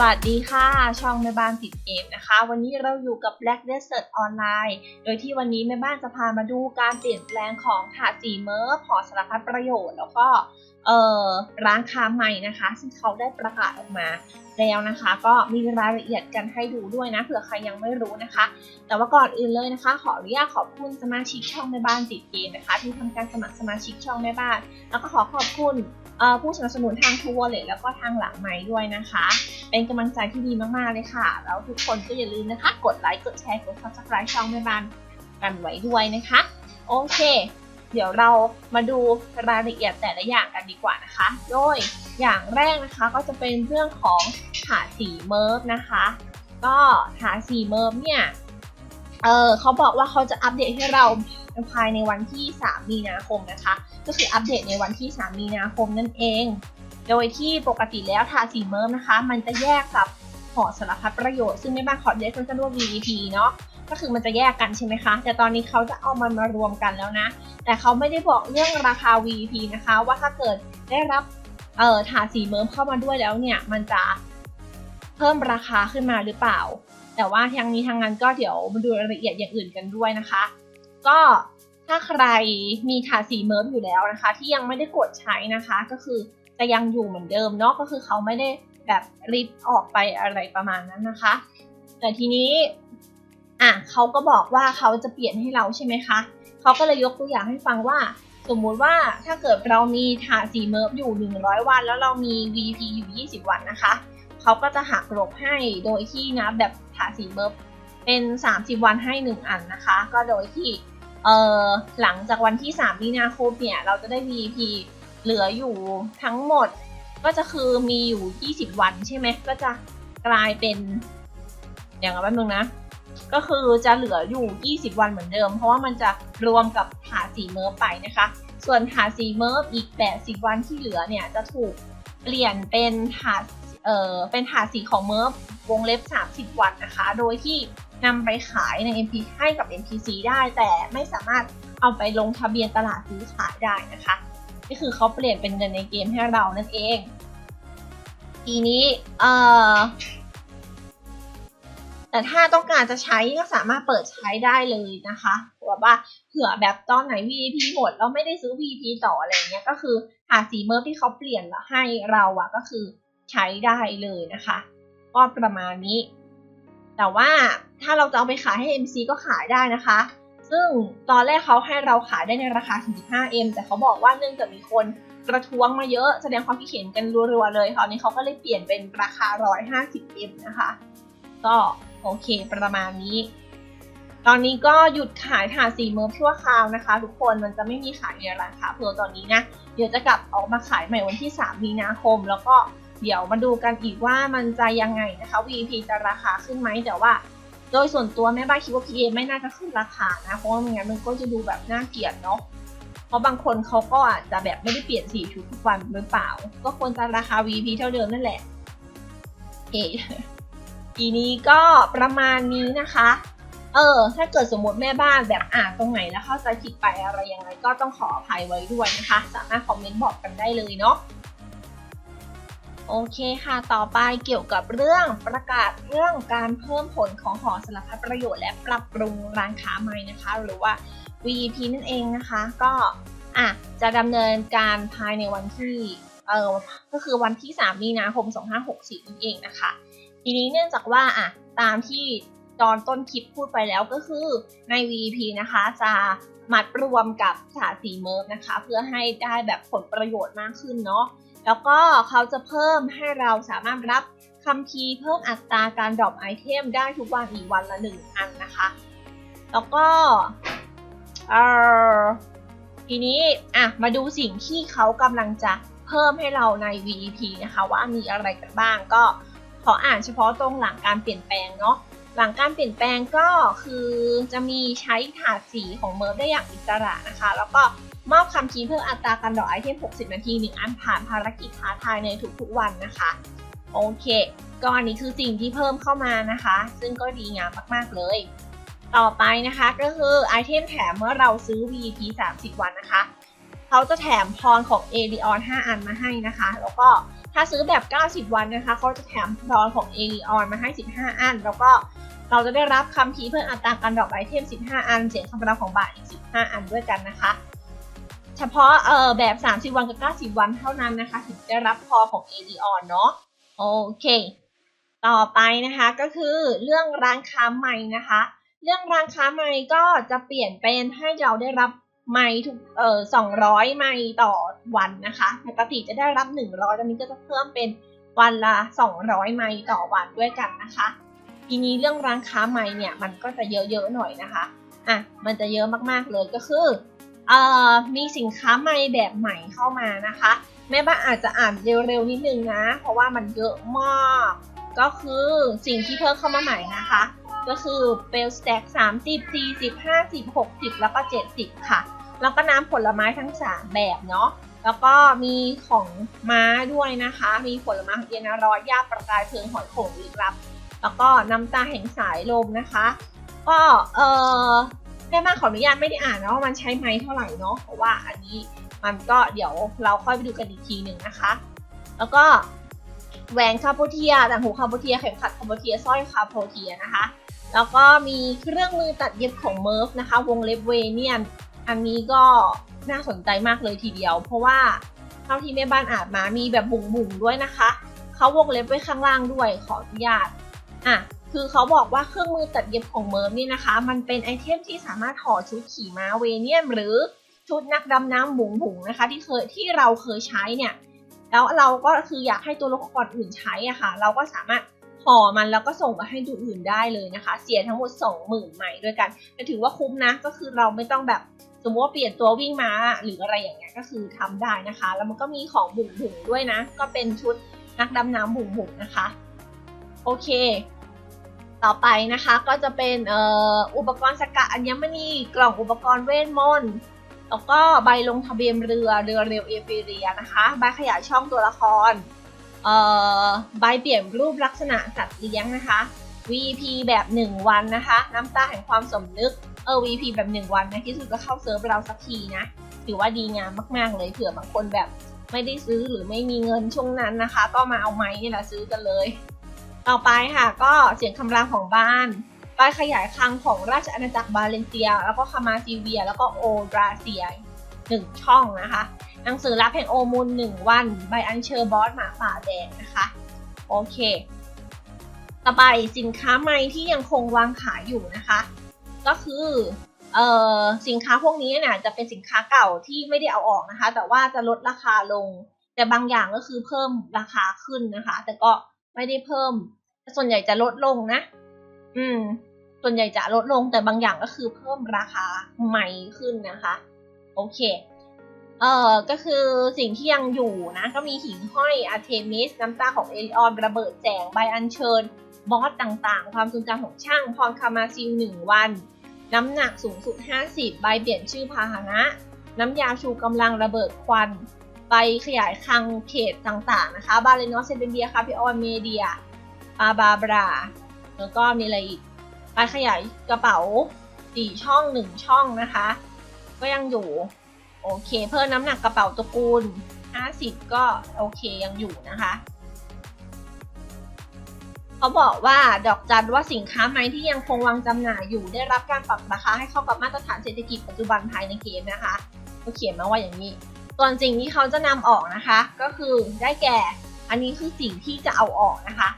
วัสดีค่ะ ช่องแม่บ้านติดเกมนะคะ วันนี้เราอยู่กับ Black Desert ออนไลน์โดยที่วันนี้แม่บ้านจะพามาดูการเปลี่ยนแปลงของถาดสีเมอร์พอสารพัดประโยชน์ แล้วก็เอ่อร้านค้าใหม่นะคะ ซึ่งเขาได้ประกาศออกมาแล้วนะคะ ก็มีรายละเอียดกันให้ดูด้วยนะเผื่อใครยังไม่รู้นะคะ แต่ว่าก่อนอื่นเลยนะคะ ขออนุญาตขอบคุณสมาชิกช่องแม่บ้านติดเกมนะคะ ที่ทำการสมัครสมาชิกช่องแม่บ้าน แล้วก็ขอขอบคุณ ผู้สนับสนุนทางทูวอลเล็ตแล้วก็ทางหลังไม้ด้วยนะคะ เป็นกำลังใจที่ดีมากๆเลยค่ะ แล้วทุกคนก็อย่าลืมนะคะ กดไลค์ กดแชร์ กด subscribe ช่องแม่บ้านกันไว้ด้วยนะคะ โอเค เดี๋ยวเรามาดูรายละเอียดแต่ละอย่างกันดีกว่านะคะ โดยอย่างแรกนะคะก็จะเป็นเรื่องของถาสีเมิร์ฟนะคะ ก็ถาสีเมิร์ฟเนี่ย เออเขาบอกว่าเขาจะอัปเดตให้เรา ภายในวันที่ 3 มีนาคมนะคะ ก็คืออัปเดตในวันที่ 3 มีนาคมนั่นเอง โดยที่ปกติแล้วทาสีเมิร์ฟนะคะ มันจะแยกกับหอสารพัดประโยชน์ซึ่งไม่บ้านขอเรียกสั้นว่า VVP เนาะก็คือมันจะแยกกันใช่ไหมคะ แต่ตอนนี้เขาจะเอามันมารวมกันแล้วนะ แต่เขาไม่ได้บอกเรื่องราคา VVP นะคะ ว่าถ้าเกิดได้รับเอ่อถาสีเมิร์ฟเข้ามาด้วยแล้วเนี่ย มันจะเพิ่มราคาขึ้นมาหรือเปล่า แต่ว่าทางนี้ทางนั้นก็เดี๋ยวมาดูรายละเอียดอย่างอื่นกันด้วยนะคะ ก็ถ้าใครมีถาสีเมิร์ฟอยู่แล้วนะคะ ที่ยังไม่ได้กดใช้นะคะ ก็คือจะยังอยู่เหมือนเดิมเนาะก็คือเขาไม่ได้แบบริบออกไปอะไรประมาณนั้นนะคะ แต่ทีนี้อะเขาก็บอกว่าเขาจะเปลี่ยนให้เราใช่ไหมคะเขาก็เลยยกตัวอย่างให้ฟังว่าสมมุติว่าถ้าเกิดเรามีถาสีเมิร์ฟอยู่ 100 วัน แล้วเรามี VP อยู่ 20 วันนะคะ เขาก็จะหักลบให้โดยที่นะแบบถาสีเมิร์ฟ เป็น 30 วันให้ 1 อันนะคะ ก็โดยที่เออหลังจากวันที่ 3 มีนาคมเนี่ย เราจะได้ VP เหลืออยู่ทั้งหมด ก็จะคือมีอยู่ 20 วันใช่ไหม ก็จะกลายเป็น อย่างไรบ้างนึงนะ ก็คือจะเหลืออยู่ 20 วันเหมือนเดิม เพราะว่ามันจะรวมกับถาสีเมิร์ฟไปนะคะ ส่วนถาสีเมิร์ฟอีก 80 วันที่เหลือเนี่ยจะถูกเปลี่ยนเป็นถาเออเป็นถาสีของเมิร์ฟวงเล็บ 30 วันนะคะ โดยที่ นำไปขายใน MP ให้กับ NPC ได้แต่ไม่สามารถเอาไปลงทะเบียนตลาดซื้อขายได้นะคะก็คือเขาเปลี่ยนเป็นเงินในเกมให้เรานั่นเอง ทีนี้เอ่อแต่ถ้าต้องการจะใช้ก็สามารถเปิดใช้ได้เลยนะคะแบบว่าเผื่อแบบตอนไหน VP หมดแล้วไม่ได้ซื้อ VP ต่ออะไรเงี้ยก็คือหาสีเมิร์ที่เขาเปลี่ยนให้เราอะก็คือใช้ได้เลยนะคะ ก็ประมาณนี้ แต่ว่าถ้าเราจะเอาไปขายให้ MC ก็ขายได้นะคะ ซึ่งตอนแรกเขาให้เราขายได้ในราคา 45M แต่เขาบอกว่าเนื่องจากมีคนกระท้วงมาเยอะแสดงความคิดเห็นกันรัวๆเลยคราวนี้เขาก็เลยเปลี่ยนเป็นราคา 150M นะคะ ก็โอเคประมาณนี้ ตอนนี้ก็หยุดขายถาดสีเมิร์ฟชั่วคราวนะคะ ทุกคนมันจะไม่มีขายในร้านค้าเพลตอนนี้นะ เดี๋ยวจะกลับออกมาขายใหม่วันที่ 3 มีนาคม แล้วก็ เดี๋ยวมาดูกันอีกว่ามันจะยังไงนะคะ VP จะราคาขึ้นไหมแต่ว่า โดยส่วนตัวแม่บ้านคิดว่า PA ไม่น่าจะขึ้นราคานะ เพราะว่าไม่งั้นมันก็จะดูแบบน่าเกลียดเนาะเพราะบางคนเขาก็อาจจะแบบไม่ได้เปลี่ยนสีชุดทุกวันหรือเปล่า ก็ควรจะราคา VP เท่าเดิมนั่นแหละเอทีนี้ก็ประมาณนี้นะคะ เออ ถ้าเกิดสมมติแม่บ้านแบบอ่านตรงไหนแล้วเข้าใจผิดไปอะไรยังไงก็ต้องขออภัยไว้ด้วยนะคะ สามารถคอมเมนต์บอกกันได้เลยเนาะ โอเคค่ะ ต่อไปเกี่ยวกับเรื่องประกาศเรื่องการเพิ่มผลของหอสารพัดประโยชน์และปรับปรุงร้านค้าใหม่นะคะ หรือว่า VEP นั่นเองนะคะ ก็อะจะดำเนินการภายในวันที่เออก็คือวันที่ 3 มีนาคม 2564 นั่นเองนะคะ ทีนี้เนื่องจากว่าอะตามที่ตอนต้นคลิปพูดไปแล้วก็คือใน VEP นะคะจะมัดรวมกับสาสีเมิร์ฟนะคะ เพื่อให้ได้แบบผลประโยชน์มากขึ้นเนาะ แล้วก็เขาจะเพิ่มให้เราสามารถรับคัมภีร์เพิ่มอัตราการดรอปไอเทมได้ทุกวันอีกวันละหนึ่งอันนะคะ แล้วก็เออทีนี้อะมาดูสิ่งที่เขากำลังจะเพิ่มให้เราใน VEP นะคะ ว่ามีอะไรกันบ้างก็ขออ่านเฉพาะตรงหลังการเปลี่ยนแปลงเนาะ หลังการเปลี่ยนแปลงก็คือจะมีใช้ถาดสีของเมิร์ฟได้อย่างอิสระนะคะ แล้วก็มอบคำชี้เพิ่มอัตราการดรอไอเทม 60 นาที1อันผ่านภารกิจท้าทายในทุกๆวันนะคะ โอเค ก็อันนี้คือสิ่งที่เพิ่มเข้ามานะคะ ซึ่งก็ดีงามมากๆเลย ต่อไปนะคะก็คือไอเทมแถมเมื่อเราซื้อ VP 30 วันนะคะ เขาจะแถมพรของเอริออน5อันมาให้นะคะ แล้วก็ถ้าซื้อแบบ 90 วันนะคะ เขาจะแถมพรของเอริออนมาให้ 15 อัน แล้วก็ เราจะได้รับคำพีเพิ่มอัตราการดรอปไอเทม 15 อัน เสียงคำรามของบาทอีก 15 อันด้วยกันนะคะ เฉพาะเอ่อแบบ 30 วันกับ 90 วันเท่านั้นนะคะถึงจะรับพอของเอริออนเนาะโอเค ต่อไปนะคะก็คือเรื่องร้านค้าใหม่นะคะ เรื่องร้านค้าใหม่ก็จะเปลี่ยนเป็นให้เราได้รับไม้ทุกเอ่อ200 ไม้ต่อวันนะคะปกติจะได้รับ 100ตอนนี้ก็จะเพิ่มเป็นวันละ 200 ไม้ต่อวันด้วยกันนะคะ ทีนี้เรื่องร้านค้าใหม่เนี่ยมันก็จะเยอะๆหน่อยนะคะอะมันจะเยอะมากๆเลยก็คือเอ่อมีสินค้าใหม่แบบใหม่เข้ามานะคะแม่บ้านอาจจะอ่านเร็วๆนิดนึงนะ เพราะว่ามันเยอะมาก ก็คือสิ่งที่เพิ่มเข้ามาใหม่นะคะ ก็คือเปลสแต็ก30 40 50 60 แล้วก็ 70 ค่ะ แล้วก็น้ำผลไม้ทั้ง 3 แบบเนาะแล้วก็มีของม้าด้วยนะคะ มีผลไม้ของเยนารอยยาประกายเพลิงหอยโขงลึกลับ แล้วก็น้ำตาแห่งสายลมนะคะ ก็เออแม่บ้าขออนุญาตไม่ได้อ่านนะว่ามันใช้ไม้เท่าไหร่เนาะเพราะว่าอันนี้มันก็เดี๋ยวเราค่อยไปดูกันอีกทีหนึ่งนะคะ แล้วก็แหวนคาโปเทียต่างหูคาโปเทียเข็มขัดคาโปเทียสร้อยคาโปเทียนะคะ แล้วก็มีเครื่องมือตัดเย็บของเมิร์ฟนะคะ วงเล็บเวเนียนอันนี้ก็น่าสนใจมากเลยทีเดียว เพราะว่าเท่าที่แม่บ้านอ่านมามีแบบบุ๋งบุ๋งๆด้วยนะคะเขาวงเล็บไว้ข้างล่างด้วยขออนุญาต อะคือเขาบอกว่าเครื่องมือตัดเย็บของเมิร์ฟนี่นะคะ มันเป็นไอเทมที่สามารถห่อชุดขี่ม้าเวเนียนหรือชุดนักดำน้ำบุ๋งบุ๋งนะคะ ที่เคยที่เราเคยใช้เนี่ยแล้วเราก็คืออยากให้ตัวละครอื่นใช้อะค่ะ เราก็สามารถห่อมันแล้วก็ส่งไปให้ตัวอื่นได้เลยนะคะ เสียทั้งหมด 20,000ใหม่ด้วยกันแต่ถือว่าคุ้มนะก็คือเราไม่ต้องแบบสมมติว่าเปลี่ยนตัววิ่งม้าหรืออะไรอย่างเงี้ยก็คือทำได้นะคะ แล้วมันก็มีของบุ๋งบุ๋งด้วยนะ ก็เป็นชุดนักดำน้ำบุ๋งบุ๋งนะคะ โอเค ต่อไปนะคะก็จะเป็นอ,อ,อุปกรณ์สกัดอัญมณีกล่องอุปกรณ์เวทมนต์แล้วก็ใบลงทะเบียนเรือเรือเร็วเอฟเรียนะคะใบขยายช่องตัวละครใบเปลี่ยนรูปลักษณะสัตว์เลี้ยงนะคะ VP แบบ 1 วันนะคะ น้ำตาแห่งความสมนึกเออ VP แบบ 1 วันนะที่สุดก็เข้าเซิร์ฟเราสักทีนะถือว่าดีงามมากๆเลยเผื่อบางคนแบบไม่ได้ซื้อหรือไม่มีเงินช่วงนั้นนะคะ ก็มาเอาไม้นี่แหละซื้อกันเลย ต่อไปค่ะก็เสียงคำรามของบ้านใบขยายคลังของราชอาณาจักรบาเลนเซีย แล้วก็คามาซีเวีย แล้วก็โอดราเซียหนึ่งช่องนะคะ หนังสือรับแห่งโอมูลหนึ่งวัน ใบอัญเชอร์บอสหมาป่าแดงนะคะ โอเค ต่อไปสินค้าใหม่ที่ยังคงวางขายอยู่นะคะ ก็คือเอ่อสินค้าพวกนี้เนี่ยจะเป็นสินค้าเก่าที่ไม่ได้เอาออกนะคะ แต่ว่าจะลดราคาลง แต่บางอย่างก็คือเพิ่มราคาขึ้นนะคะ แต่ก็ไม่ได้เพิ่ม ส่วนใหญ่จะลดลงนะ อืม ส่วนใหญ่จะลดลงแต่บางอย่างก็คือเพิ่มราคาใหม่ขึ้นนะคะ โอเค เอ่อ ก็คือสิ่งที่ยังอยู่นะ ก็มีหิ่งห้อยอาร์เทมิส น้ำตาของเอลิออนระเบิดแสงใบอัญเชิญ บอสต่างๆ ความทรงจำของช่าง พรคามาซิลหนึ่งวัน น้ำหนักสูงสุด 50 ใบเปลี่ยนชื่อพาหนะ น้ำยาชูกำลังระเบิดควันใบขยายคลังเขตต่างๆนะคะ บาเลนอสเซเบนเดียคาพิออนเมเดีย ปาบาบราแล้วก็มีอะไรอีกใบขยายกระเป๋าสี่ช่องหนึ่งช่องนะคะ ก็ยังอยู่โอเค เพิ่มน้ำหนักกระเป๋าตระกูล 50 ก็โอเคยังอยู่นะคะเขาบอกว่าดอกจันว่าสินค้าไม้ที่ยังคงวางจำหน่ายอยู่ได้รับการปรับราคาให้เข้ากับมาตรฐานเศรษฐกิจปัจจุบันภายในเกมนะคะเขาเขียนมาว่าอย่างนี้ส่วนสิ่งที่เขาจะนำออกนะคะ ก็คือได้แก่อันนี้คือสิ่งที่จะเอาออกนะคะ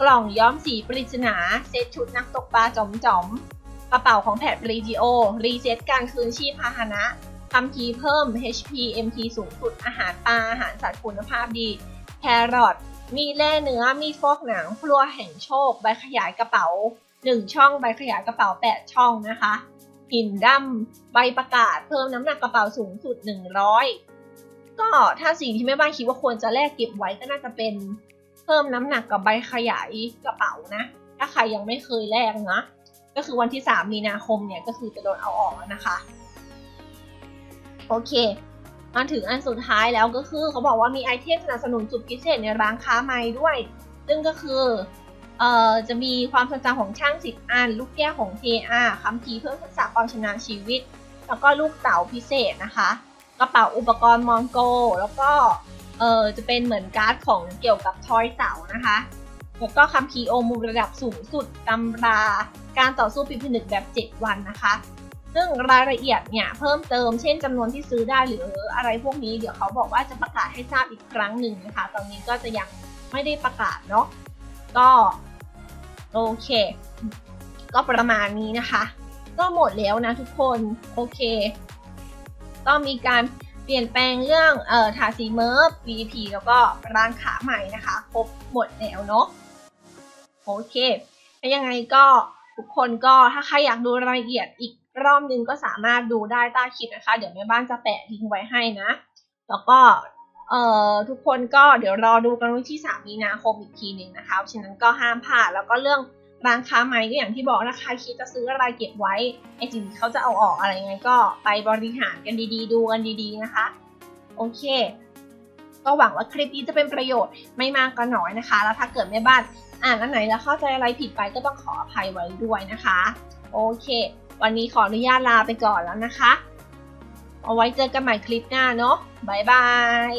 กล่องย้อมสีปริศนา เซตชุดนักตกปลาจอมจอมๆกระเป๋าของแพทรีจิโอ รีเซ็ตการคืนชีพพาหนะทำทีเพิ่ม HP MP สูงสุดอาหารปลาอาหารสัตว์คุณภาพดี แครอทมีแร่เนื้อมีฟอกหนังพลัวแห่งโชค ใบขยายกระเป๋า 1 ช่อง ใบขยายกระเป๋า 8 ช่องนะคะหินดำใบประกาศเพิ่มน้ำหนักกระเป๋าสูงสุด 100 ก็ถ้าสิ่งที่แม่บ้านคิดว่าควรจะแลกเก็บไว้ก็น่าจะเป็น เพิ่มน้ำหนักกับใบขยายกระเป๋านะ ถ้าใครยังไม่เคยแลกนะ ก็คือวันที่ 3 มีนาคมเนี่ยก็คือจะโดนเอาออกนะคะ โอเค มาถึงอันสุดท้ายแล้วก็คือเขาบอกว่ามีไอเทมสนับสนุนสุดพิเศษในร้านค้าไม้ด้วย ซึ่งก็คือเอ่อจะมีความทรงจำของช่างสิบอัน ลูกแก้วของ TA คัมภีร์เพิ่มทักษะความชำนาญชีวิต แล้วก็ลูกเต๋าพิเศษนะคะ กระเป๋าอุปกรณ์มองโก แล้วก็ เออจะเป็นเหมือนการ์ดของเกี่ยวกับทอยเสานะคะ แล้วก็คัมภีร์โอมูระดับสูงสุดตำราการต่อสู้ปีผนึกแบบ 7 วันนะคะ ซึ่งรายละเอียดเนี่ยเพิ่มเติมเช่นจำนวนที่ซื้อได้หรืออะไรพวกนี้เดี๋ยวเขาบอกว่าจะประกาศให้ทราบอีกครั้งหนึ่งนะคะ ตอนนี้ก็จะยังไม่ได้ประกาศเนาะก็โอเค ก็ประมาณนี้นะคะ ก็หมดแล้วนะทุกคนโอเค ก็มีการ เปลี่ยนแปลงเรื่องเอ่อทาสีเมิร์ฟ VP แล้วก็ร้านขาใหม่นะคะ ครบหมดแล้วเนาะโอเคแล้วยังไงก็ทุกคนก็ถ้าใครอยากดูรายละเอียดอีกรอบนึงก็สามารถดูได้ใต้คลิปนะคะ เดี๋ยวแม่บ้านจะแปะลิงก์ไว้ให้นะ แล้วก็เอ่อทุกคนก็เดี๋ยวรอดูกันวันที่ 3 มีนาคมอีกทีหนึ่งนะคะ ฉะนั้นก็ห้ามพลาดแล้วก็เรื่อง ร้านค้าใหมก็อย่างที่บอกนะคะคิดจะซื้ออะไรเก็บไว้ไอ้สิ่งที่เขาจะเอาออกอะไรไงก็ไปบริหารกันดีๆ ดูกันดีๆนะคะ โอเค ก็หวังว่าคลิปนี้จะเป็นประโยชน์ไม่มากก็น้อยนะคะ แล้วถ้าเกิดแม่บ้านอ่านอันไหนแล้วเข้าใจอะไรผิดไปก็ต้องขออภัยไว้ด้วยนะคะ โอเค วันนี้ขออนุญาตลาไปก่อนแล้วนะคะ เอาไว้เจอกันใหม่คลิปหน้าเนาะบายบาย